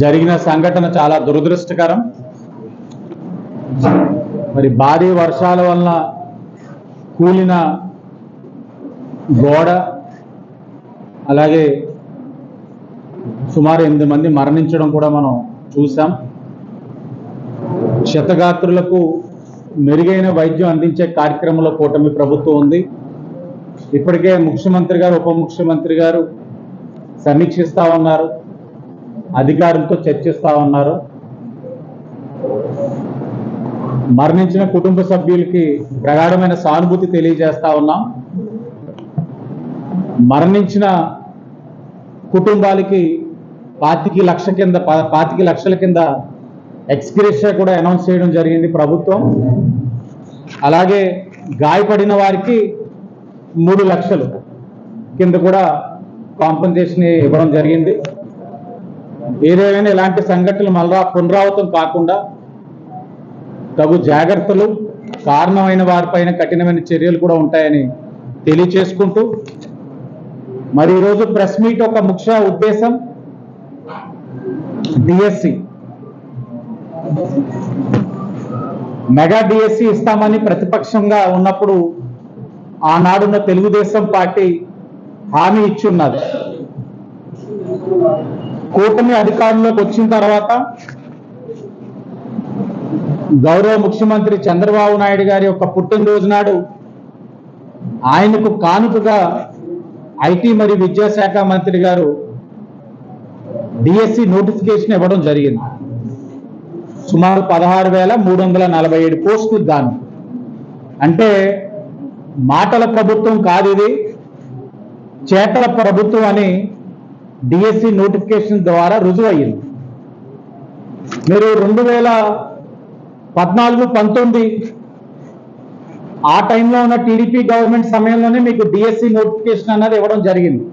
జరిగిన సంఘటన చాలా దురదృష్టకరం. మరి భారీ వర్షాల వలన కూలిన గోడ అలాగే సుమారు ఎనిమిది మంది మరణించడం కూడా మనం చూసాం క్షతగాత్రులకు మెరుగైన వైద్యం అందించే కార్యక్రమంలో కూటమి ప్రభుత్వం ఉంది. ఇప్పటికే ముఖ్యమంత్రి గారు ఉప ముఖ్యమంత్రి గారు సమీక్షిస్తా ఉన్నారు. అధికారులతో చర్చిస్తా ఉన్నారు. మరణించిన కుటుంబ సభ్యులకి ప్రగాఢమైన సానుభూతి తెలియజేస్తా ఉన్నాం. మరణించిన కుటుంబాలకి పాతికి లక్ష కింద పాతికి లక్షల కింద ఎక్స్గ్రేషియా కూడా అనౌన్స్ చేయడం జరిగింది ప్రభుత్వం. అలాగే గాయపడిన వారికి మూడు లక్షలు కింద కూడా కాంపన్సేషన్ ఇవ్వడం జరిగింది. ఏదేమైనా ఇలాంటి సంఘటనలు మళ్ళా పునరావృతం కాకుండా తగు జాగ్రత్తలు కారణమైన వారిపైన కఠినమైన చర్యలు కూడా ఉంటాయని తెలియచేసుకుంటూ మరి ఈరోజు ప్రెస్ మీట్ ఒక ముఖ్య ఉద్దేశం డిఎస్సి. మెగా డిఎస్సి ఇస్తామని ప్రతిపక్షంగా ఉన్నప్పుడు ఆనాడున్న తెలుగుదేశం పార్టీ హామీ ఇచ్చున్నది. కూటమి అధికారంలోకి వచ్చిన తర్వాత గౌరవ ముఖ్యమంత్రి చంద్రబాబు నాయుడు గారి యొక్క పుట్టినరోజు నాడు ఆయనకు కానుకగా ఐటీ మరియు విద్యాశాఖ మంత్రి గారు డిఎస్సి నోటిఫికేషన్ ఇవ్వడం జరిగింది. సుమారు పదహారు వేల మూడు వందల నలభై ఏడు పోస్టులు దాన్ని అంటే మాటల ప్రభుత్వం కాదు ఇది. చేతల ప్రభుత్వం అని డిఎస్సి నోటిఫికేషన్ ద్వారా రుజువయ్యింది. మీరు రెండు వేల పద్నాలుగు పంతొమ్మిది ఆ టైంలో ఉన్న టీడీపీ గవర్నమెంట్ సమయంలోనే మీకు డిఎస్సి నోటిఫికేషన్ అన్నది ఇవ్వడం జరిగింది.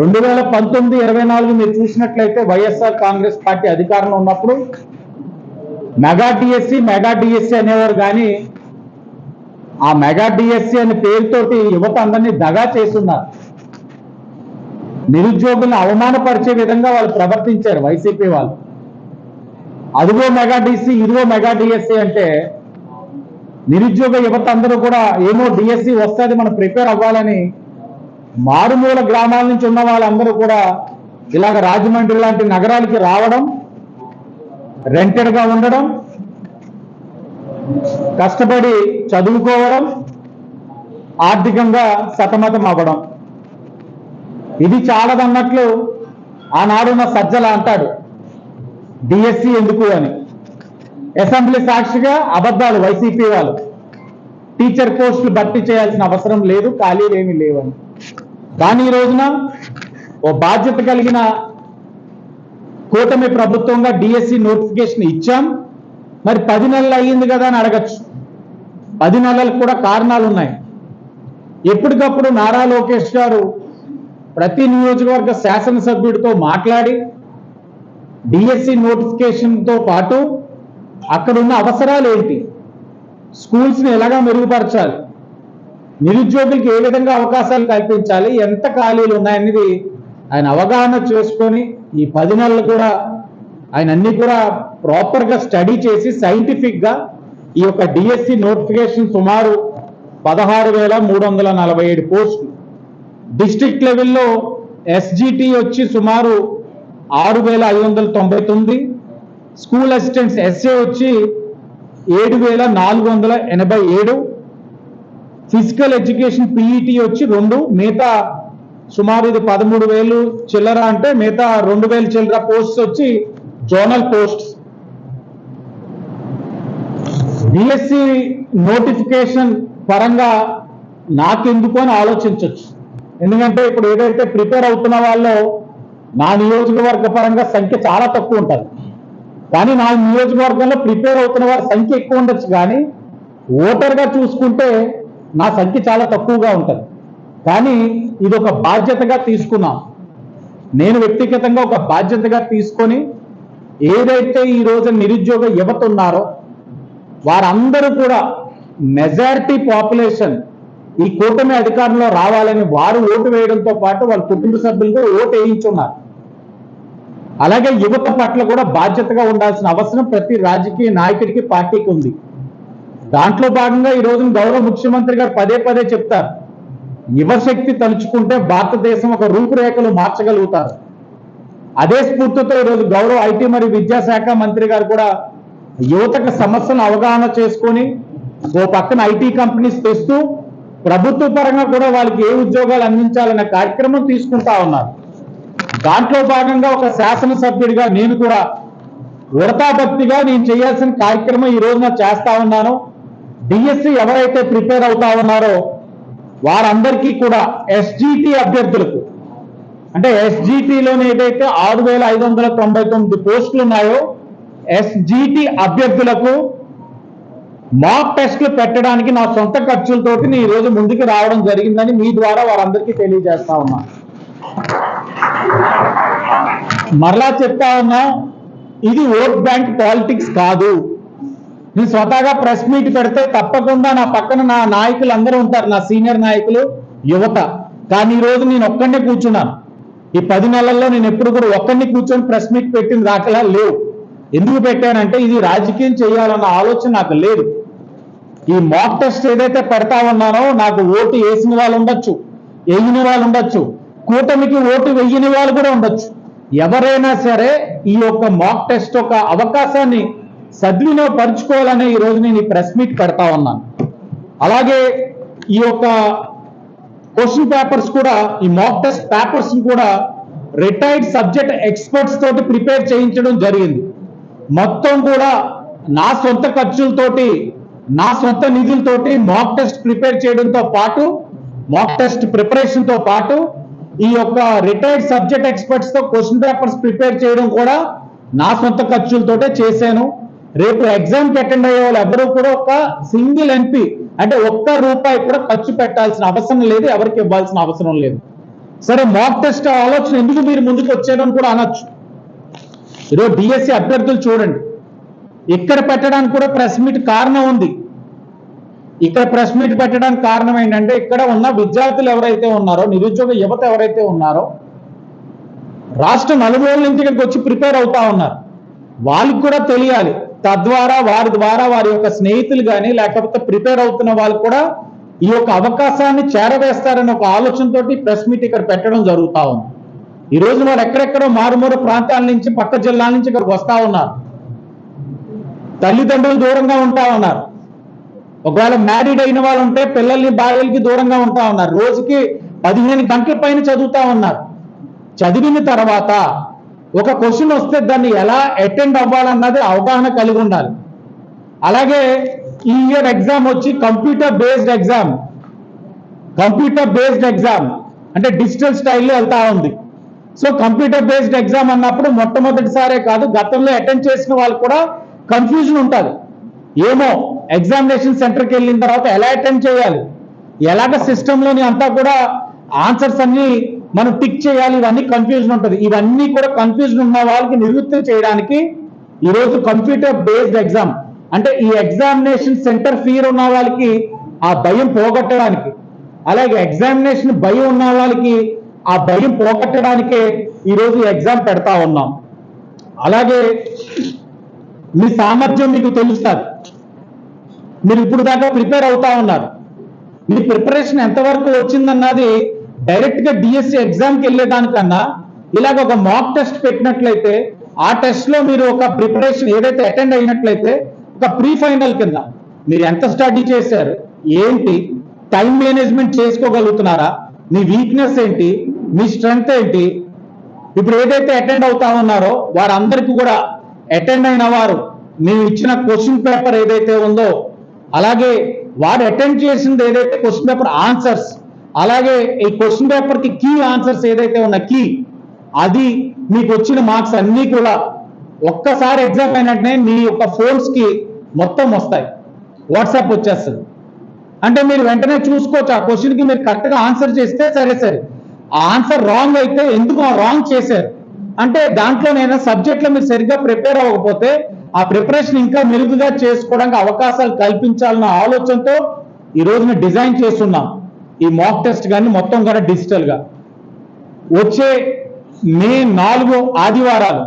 రెండు వేల పంతొమ్మిది ఇరవై నాలుగు మీరు చూసినట్లయితే వైఎస్ఆర్ కాంగ్రెస్ పార్టీ అధికారంలో ఉన్నప్పుడు మెగా డిఎస్సి మెగా డిఎస్సి అనేవారు కానీ ఆ మెగా డిఎస్సి అనే పేరుతోటి యువత అందరినీ దగా చేస్తున్నారు. నిరుద్యోగులను అవమానపరిచే విధంగా వాళ్ళు ప్రవర్తించారు వైసీపీ వాళ్ళు. అదిగో మెగా డిఎస్సి ఇదిగో మెగా డిఎస్సి అంటే నిరుద్యోగ యువత అందరూ కూడా ఏమో డిఎస్సి వస్తుంది మనం ప్రిపేర్ అవ్వాలని మారుమూల గ్రామాల నుంచి ఉన్న వాళ్ళందరూ కూడా ఇలాగ రాజమండ్రి లాంటి నగరాలకి రావడం రెంటెడ్గా ఉండడం కష్టపడి చదువుకోవడం ఆర్థికంగా సతమతం అవ్వడం. ఇది చాలదన్నట్లు ఆనాడున్న సజ్జల అంటాడు. డిఎస్సి ఎందుకు అని. అసెంబ్లీ సాక్షిగా అబద్ధాలు వైసీపీ వాళ్ళు. టీచర్ పోస్టులు భర్తీ చేయాల్సిన అవసరం లేదు ఖాళీలు ఏమీ లేవని. కానీ ఈ రోజున ఓ బాధ్యత కలిగిన కూటమి ప్రభుత్వంగా డిఎస్సి నోటిఫికేషన్ ఇచ్చాం. మరి పది నెలలు అయ్యింది కదా అని అడగచ్చు. పది నెలలకు కూడా కారణాలు ఉన్నాయి. ఎప్పటికప్పుడు నారా లోకేష్ గారు ప్రతి నియోజకవర్గ శాసనసభ్యుడితో మాట్లాడి డిఎస్సి నోటిఫికేషన్తో పాటు అక్కడున్న అవసరాలు ఏంటి? స్కూల్స్ని ఎలాగా మెరుగుపరచాలి? నిరుద్యోగులకి ఏ విధంగా అవకాశాలు కల్పించాలి? ఎంత ఖాళీలు ఉన్నాయనేది ఆయన అవగాహన చేసుకొని ఈ పది నెలలు కూడా ఆయన అన్ని కూడా ప్రాపర్గా స్టడీ చేసి సైంటిఫిక్గా ఈ యొక్క డిఎస్సి నోటిఫికేషన్ సుమారు పదహారు వేల మూడు వందల నలభై ఏడు పోస్టులు డిస్టిక్ లెవెల్లో ఎస్జిటి వచ్చి సుమారు ఆరు వేల ఐదు వందల తొంభై తొమ్మిది. స్కూల్ అసిస్టెంట్స్ ఎస్ఏ వచ్చి ఏడు వేల నాలుగు వందల ఎనభై ఏడు. ఫిజికల్ ఎడ్యుకేషన్ పీఈటీ వచ్చి రెండు మిగతా సుమారు ఇది పదమూడు వేలు చిల్లర అంటే మిగతా రెండు వేలు చిల్లర పోస్ట్స్ వచ్చి జోనల్ పోస్ట్స్. బిఎస్సి నోటిఫికేషన్ పరంగా నాకెందుకు అని ఆలోచించవచ్చు ఎందుకంటే ఇప్పుడు ఏదైతే ప్రిపేర్ అవుతున్న వాళ్ళు నా నియోజకవర్గ పరంగా సంఖ్య చాలా తక్కువ ఉంటుంది. కానీ నా నియోజకవర్గంలో ప్రిపేర్ అవుతున్న వారి సంఖ్య ఎక్కువ ఉండొచ్చు కానీ ఓటర్గా చూసుకుంటే నా సంఖ్య చాలా తక్కువగా ఉంటుంది. కానీ ఇది ఒక బాధ్యతగా తీసుకున్నాం. నేను వ్యక్తిగతంగా ఒక బాధ్యతగా తీసుకొని ఏదైతే ఈ రోజు నిరుద్యోగ యువత ఉన్నారో వారందరూ కూడా మెజారిటీ పాపులేషన్ ఈ కూటమి అధికారంలో రావాలని వారు ఓటు వేయడంతో పాటు వాళ్ళ కుటుంబ సభ్యులు కూడా ఓటు వేయించున్నారు. అలాగే యువత పట్ల కూడా బాధ్యతగా ఉండాల్సిన అవసరం ప్రతి రాజకీయ నాయకుడికి పార్టీకి ఉంది. దాంట్లో భాగంగా ఈ రోజున గౌరవ ముఖ్యమంత్రి గారు పదే పదే చెప్తారు. యువశక్తి తలుచుకుంటే భారతదేశం ఒక రూపురేఖలు మార్చగలుగుతారు. అదే స్ఫూర్తితో ఈరోజు గౌరవ ఐటీ మరియు విద్యాశాఖ మంత్రి గారు కూడా యువతకు సమస్యలను అవగాహన చేసుకొని ఓ పక్కన ఐటీ కంపెనీస్ తెస్తూ ప్రభుత్వ పరంగా కూడా వాళ్ళకి ఏ ఉద్యోగాలు అందించాలనే కార్యక్రమం తీసుకుంటా ఉన్నారు. దాంట్లో భాగంగా ఒక శాసనసభ్యుడిగా నేను కూడా ఉడతాభక్తిగా నేను చేయాల్సిన కార్యక్రమం ఈ రోజున చేస్తా ఉన్నాను. డిఎస్సి ఎవరైతే ప్రిపేర్ అవుతా ఉన్నారో వారందరికీ కూడా ఎస్జిటి అభ్యర్థులకు అంటే ఎస్జిటిలోని ఏదైతే ఆరు వేల ఐదు వందల తొంభై తొమ్మిది పోస్టులు ఉన్నాయో ఎస్జిటి అభ్యర్థులకు మాక్ టెస్ట్లు పెట్టడానికి నా సొంత ఖర్చులతోటి నేను ఈరోజు ముందుకు రావడం జరిగిందని మీ ద్వారా వారందరికీ తెలియజేస్తా ఉన్నా. మరలా చెప్తా ఉన్నా ఇది ఓట్ బ్యాంక్ పాలిటిక్స్ కాదు. నేను స్వతహాగా ప్రెస్ మీట్ పెడితే తప్పకుండా నా పక్కన నా నాయకులు అందరూ ఉంటారు నా సీనియర్ నాయకులు యువత. కానీ ఈరోజు రోజు నేను ఒక్కడినే కూర్చున్నాను. ఈ పది నెలల్లో నేను ఎప్పుడు కూడా ఒక్కడిని కూర్చొని ప్రెస్ మీట్ పెట్టిన దాఖలా లేవు. ఎందుకు పెట్టానంటే ఇది రాజకీయం చేయాలన్న ఆలోచన నాకు లేదు. ఈ మాక్ టెస్ట్ ఏదైతే పెడతా ఉన్నానో నాకు ఓటు వేసిన వాళ్ళు ఉండొచ్చు వేయని వాళ్ళు ఉండొచ్చు కూటమికి ఓటు వెయ్యని వాళ్ళు కూడా ఉండొచ్చు. ఎవరైనా సరే ఈ యొక్క మాక్ టెస్ట్ ఒక అవకాశాన్ని సద్వినియోగపరుచుకోవాలనే ఈ నేను ఈ ప్రెస్ మీట్ పెడతా ఉన్నాను. అలాగే ఈ యొక్క క్వశ్చన్ పేపర్స్ కూడా ఈ మాక్ టెస్ట్ పేపర్స్ కూడా రిటైర్డ్ సబ్జెక్ట్ ఎక్స్పర్ట్స్ తోటి ప్రిపేర్ చేయించడం జరిగింది. మొత్తం కూడా నా సొంత ఖర్చులతోటి నా సొంత నిధులతోటి మాక్ టెస్ట్ ప్రిపేర్ చేయడంతో పాటు మాక్ టెస్ట్ ప్రిపరేషన్తో పాటు ఈ యొక్క రిటైర్డ్ సబ్జెక్ట్ ఎక్స్పర్ట్స్తో క్వశ్చన్ పేపర్స్ ప్రిపేర్ చేయడం కూడా నా సొంత ఖర్చులతోటే చేశాను. రేపు ఎగ్జామ్కి అటెండ్ అయ్యే వాళ్ళు ఎవరు కూడా ఒక సింగిల్ ఎంపీ అంటే ఒక్క రూపాయి కూడా ఖర్చు పెట్టాల్సిన అవసరం లేదు ఎవరికి ఇవ్వాల్సిన అవసరం లేదు. సరే మాక్ టెస్ట్ ఆలోచన ఎందుకు మీరు ముందుకు వచ్చారని కూడా అనొచ్చు. ఈరోజు డిఎస్సి అభ్యర్థులు చూడండి. ఇక్కడ పెట్టడానికి కూడా ప్రెస్ మీట్ కారణం ఉంది. ఇక్కడ ప్రెస్ మీట్ పెట్టడానికి కారణం ఏంటంటే ఇక్కడ ఉన్న విద్యార్థులు ఎవరైతే ఉన్నారో నిరుద్యోగ యువత ఎవరైతే ఉన్నారో రాష్ట్ర నలుమూలల నుంచి ఇక్కడికి వచ్చి ప్రిపేర్ అవుతా ఉన్నారు. వాళ్ళకి కూడా తెలియాలి. తద్వారా వారి ద్వారా వారి యొక్క స్నేహితులు కానీ లేకపోతే ప్రిపేర్ అవుతున్న వాళ్ళు కూడా ఈ యొక్క అవకాశాన్ని చేరవేస్తారనే ఒక ఆలోచనతో ప్రెస్ మీట్ ఇక్కడ పెట్టడం జరుగుతూ ఉంది. ఈ రోజు వారు ఎక్కడెక్కడో మారుమూరు ప్రాంతాల నుంచి పక్క జిల్లాల నుంచి ఇక్కడికి వస్తా ఉన్నారు. తల్లిదండ్రులు దూరంగా ఉంటా ఉన్నారు. ఒకవేళ మ్యారీడ్ అయిన వాళ్ళు ఉంటే పిల్లల్ని భార్యలకి దూరంగా ఉంటా ఉన్నారు. రోజుకి పదిహేను గంటల పైన చదువుతా ఉన్నారు. చదివిన తర్వాత ఒక క్వశ్చన్ వస్తే దాన్ని ఎలా అటెండ్ అవ్వాలన్నది అవగాహన కలిగి ఉండాలి. అలాగే ఈ ఇయర్ ఎగ్జామ్ వచ్చి computer based exam. Computer based exam. అంటే డిజిటల్ స్టైల్లో వెళ్తా ఉంది. సో కంప్యూటర్ బేస్డ్ ఎగ్జామ్ అన్నప్పుడు మొట్టమొదటిసారే కాదు గతంలో అటెండ్ చేసిన వాళ్ళు కూడా కన్ఫ్యూజన్ ఉంటుంది ఏమో ఎగ్జామినేషన్ సెంటర్కి వెళ్ళిన తర్వాత ఎలా అటెండ్ చేయాలి? ఎలాగ సిస్టంలోని అంతా కూడా ఆన్సర్స్ అన్ని మనం టిక్ చేయాలి ఇవన్నీ కన్ఫ్యూజన్ ఉంటుంది. ఇవన్నీ కూడా కన్ఫ్యూజన్ ఉన్న వాళ్ళకి నివృత్తి చేయడానికి ఈరోజు కంప్యూటర్ బేస్డ్ ఎగ్జామ్ అంటే ఈ ఎగ్జామినేషన్ సెంటర్ ఫీర్ ఉన్న వాళ్ళకి ఆ భయం పోగొట్టడానికి. అలాగే ఎగ్జామినేషన్ భయం ఉన్న వాళ్ళకి ఆ భయం పోగొట్టడానికే ఈరోజు ఎగ్జామ్ పెడతా ఉన్నాం. అలాగే మీ సామర్థ్యం మీకు తెలుస్తుంది మీరు ఇప్పుడు దాకా ప్రిపేర్ అవుతా ఉన్నారు. మీ ప్రిపరేషన్ ఎంతవరకు వచ్చిందన్నది డైరెక్ట్గా డిఎస్సి ఎగ్జామ్కి వెళ్ళేదానికన్నా ఇలాగ ఒక మాక్ టెస్ట్ పెట్టినట్లయితే ఆ టెస్ట్లో మీరు ఒక ప్రిపరేషన్ ఏదైతే అటెండ్ అయినట్లయితే ఒక ప్రీ ఫైనల్ కింద మీరు ఎంత స్టడీ చేశారు ఏంటి టైం మేనేజ్మెంట్ చేసుకోగలుగుతున్నారా మీ వీక్నెస్ ఏంటి మీ స్ట్రెంగ్త్ ఏంటి ఇప్పుడు ఏదైతే అటెండ్ అవుతా ఉన్నారో వారందరికీ కూడా అటెండ్ అయిన వారు మేము ఇచ్చిన క్వశ్చన్ పేపర్ ఏదైతే ఉందో అలాగే వారు అటెండ్ చేసింది ఏదైతే క్వశ్చన్ పేపర్ ఆన్సర్స్ అలాగే ఈ క్వశ్చన్ పేపర్కి కీ ఆన్సర్స్ ఏదైతే ఉన్న కీ అది మీకు వచ్చిన మార్క్స్ అన్నీ కూడా ఒక్కసారి ఎగ్జామ్ అయినట్టునే మీ యొక్క ఫోన్స్కి మొత్తం వస్తాయి. వాట్సాప్ వచ్చేస్తుంది. అంటే మీరు వెంటనే చూసుకోవచ్చు. ఆ క్వశ్చన్కి మీరు కరెక్ట్గా ఆన్సర్ చేస్తే సరే సరే. ఆ ఆన్సర్ రాంగ్ అయితే ఎందుకు ఆ రాంగ్ చేశారు? అంటే దాంట్లోనైనా సబ్జెక్ట్లో సబ్జెక్ట్లో మీరు సరిగ్గా ప్రిపేర్ అవ్వకపోతే ఆ ప్రిపరేషన్ ఇంకా మెరుగుగా చేసుకోవడానికి అవకాశాలు కల్పించాలన్న ఆలోచనతో ఈ రోజున డిజైన్ చేస్తున్నాం. ఈ మాక్ టెస్ట్ కానీ మొత్తం కూడా డిజిటల్గా. వచ్చే మే నాలుగు ఆదివారాలు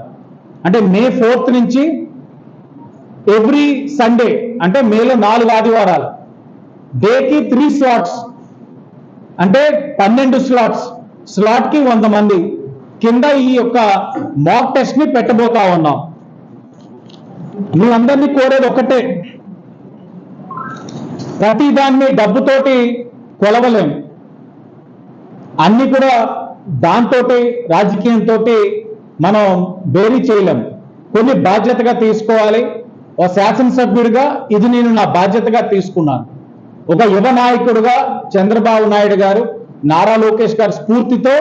అంటే మే ఫోర్త్ నుంచి ఎవ్రీ సండే అంటే మేలో నాలుగు ఆదివారాలు. డేకి త్రీ స్లాట్స్ అంటే పన్నెండు స్లాట్స్ స్లాట్కి వంద మంది. కింద ఈ యొక్క మాక్ టెస్ట్ని పెట్టబోతా ఉన్నాం. మీ అందరినీ కోరేది ఒకటే. ప్రతి దాన్ని డబ్బుతోటి కొలవలేము. అన్ని కూడా దాంతో రాజకీయంతో మనం బేరీ చేయలేం కొన్ని బాధ్యతగా తీసుకోవాలి. ఒక శాసనసభ్యుడిగా ఇది నేను నా బాధ్యతగా తీసుకున్నాను. ఒక యువ నాయకుడుగా చంద్రబాబు నాయుడు గారు నారా లోకేష్ గారి స్ఫూర్తితో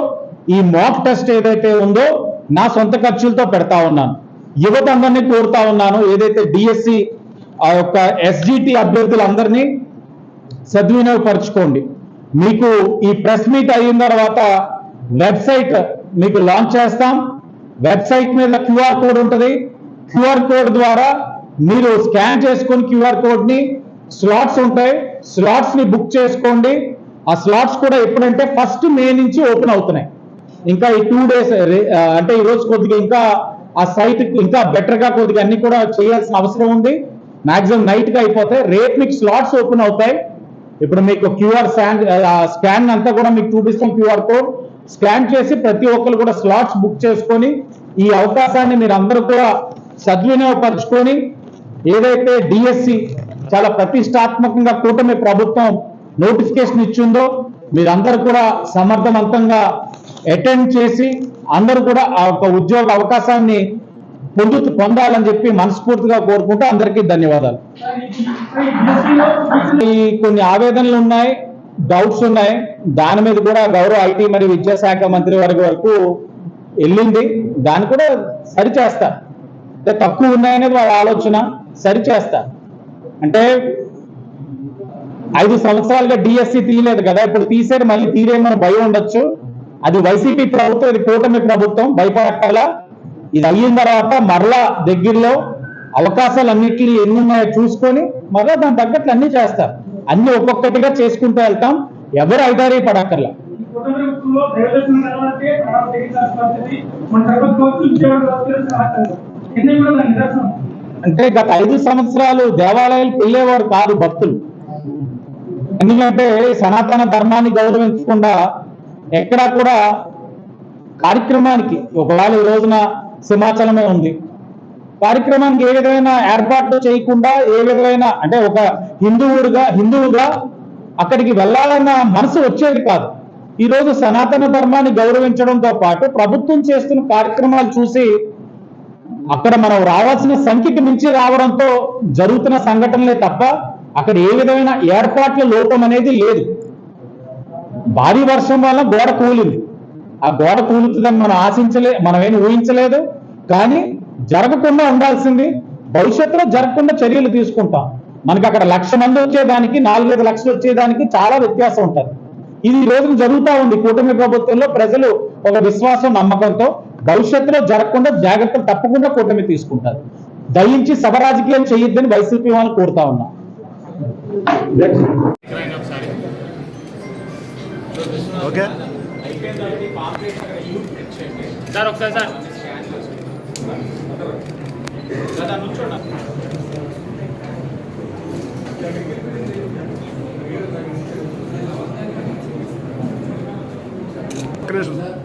ఈ మాక్ టెస్ట్ ఏదైతే ఉందో నా సొంత ఖర్చులతో పెడతా ఉన్నాను. యువత అందరినీ కోరుతా ఉన్నాను. ఏదైతే డిఎస్సి ఆ యొక్క ఎస్జిటి అభ్యర్థులందరినీ సద్వినియోగపరచుకోండి. మీకు ఈ ప్రెస్ మీట్ అయిన తర్వాత వెబ్సైట్ మీకు లాంచ్ చేస్తాం. వెబ్సైట్ మీద క్యూఆర్ కోడ్ ఉంటుంది. క్యూఆర్ కోడ్ ద్వారా మీరు స్కాన్ చేసుకొని క్యూఆర్ కోడ్ని స్లాట్స్ ఉంటాయి. స్లాట్స్ని బుక్ చేసుకోండి. ఆ స్లాట్స్ కూడా ఎప్పుడంటే ఫస్ట్ మే నుంచి ఓపెన్ అవుతున్నాయి. ఇంకా ఈ టూ డేస్ అంటే ఈ రోజు కొద్దిగా ఇంకా ఆ సైట్ ఇంకా బెటర్గా కొద్దిగా అన్ని కూడా చేయాల్సిన అవసరం ఉంది. మాక్సిమం నైట్గా అయిపోతాయి. రేపు మీకు స్లాట్స్ ఓపెన్ అవుతాయి. ఇప్పుడు మీకు క్యూఆర్ స్కాన్ స్కాన్ అంతా కూడా మీకు చూపిస్తాం క్యూఆర్ కోడ్. స్కాన్ చేసి ప్రతి ఒక్కరు కూడా స్లాట్స్ బుక్ చేసుకొని ఈ అవకాశాన్ని మీరు అందరూ కూడా సద్వినియోగపరచుకొని ఏదైతే డిఎస్సి చాలా ప్రతిష్టాత్మకంగా కూటమి ప్రభుత్వం నోటిఫికేషన్ ఇచ్చిందో మీరందరూ కూడా సమర్థవంతంగా అటెండ్ చేసి అందరూ కూడా ఆ యొక్క ఉద్యోగ అవకాశాన్ని పొందు పొందాలని చెప్పి మనస్ఫూర్తిగా కోరుకుంటూ అందరికీ ధన్యవాదాలు. ఈ కొన్ని ఆవేదనలు ఉన్నాయి డౌట్స్ ఉన్నాయి. దాని మీద కూడా గౌరవ ఐటీ మరియు విద్యాశాఖ మంత్రి వర్గ వరకు వెళ్ళింది. దాన్ని కూడా సరిచేస్తారు అంటే తక్కువ ఉన్నాయనేది వాళ్ళ ఆలోచన సరిచేస్తారు అంటే ఐదు సంవత్సరాలుగా డిఎస్సి తీయలేదు కదా. ఇప్పుడు తీసేది మళ్ళీ తీరేమని భయం ఉండొచ్చు. అది వైసీపీ ప్రభుత్వం ఇది కూటమి ప్రభుత్వం భయపడక్కల ఇది అయిన తర్వాత మరలా దగ్గరలో అవకాశాలు అన్నిటిని ఎన్ని ఉన్నాయో చూసుకొని మరలా దాని తగ్గట్లు అన్ని చేస్తారు. అన్ని ఒక్కొక్కటిగా చేసుకుంటూ వెళ్తాం. ఎవరు ఐదారీ పడాకర్లా. అంటే గత ఐదు సంవత్సరాలు దేవాలయాలు వెళ్ళేవారు కాదు భక్తులు. ఎందుకంటే సనాతన ధర్మాన్ని గౌరవించకుండా ఎక్కడా కూడా కార్యక్రమానికి ఒకవేళ ఈ రోజున సింహాచలమే ఉంది. కార్యక్రమానికి ఏ విధమైన ఏర్పాట్లు చేయకుండా ఏ విధమైన అంటే ఒక హిందువుడుగా హిందువుగా అక్కడికి వెళ్ళాలన్న మనసు వచ్చేది కాదు. ఈ రోజు సనాతన ధర్మాన్ని గౌరవించడంతో పాటు ప్రభుత్వం చేస్తున్న కార్యక్రమాలు చూసి అక్కడ మనం రావాల్సిన సంఖ్యకి మించి రావడంతో జరుగుతున్న సంఘటనలే తప్ప అక్కడ ఏ విధమైన ఏర్పాట్ల లోపం అనేది లేదు. భారీ వర్షం వల్ల గోడ కూలింది. ఆ గోడ కూలుతుందని మనం ఆశించలే మనం ఏమి ఊహించలేదు. కానీ జరగకుండా ఉండాల్సింది భవిష్యత్తులో జరగకుండా చర్యలు తీసుకుంటాం. మనకి అక్కడ లక్ష మంది వచ్చేదానికి నాలుగైదు లక్షలు వచ్చేదానికి చాలా వ్యత్యాసం ఉంటుంది. ఇది రోజు జరుగుతూ జరుగుతా ఉంది. కూటమి ప్రభుత్వంలో ప్రజలు ఒక విశ్వాసం నమ్మకంతో భవిష్యత్తులో జరగకుండా జాగ్రత్తలు తప్పకుండా కూటమి తీసుకుంటారు. దయించి సభ రాజకీయం చేయొద్దని వైసీపీ వాళ్ళు కోరుతా ఉన్నా. ఓకే. సార్ ఒకసారి సార్. ఒక్క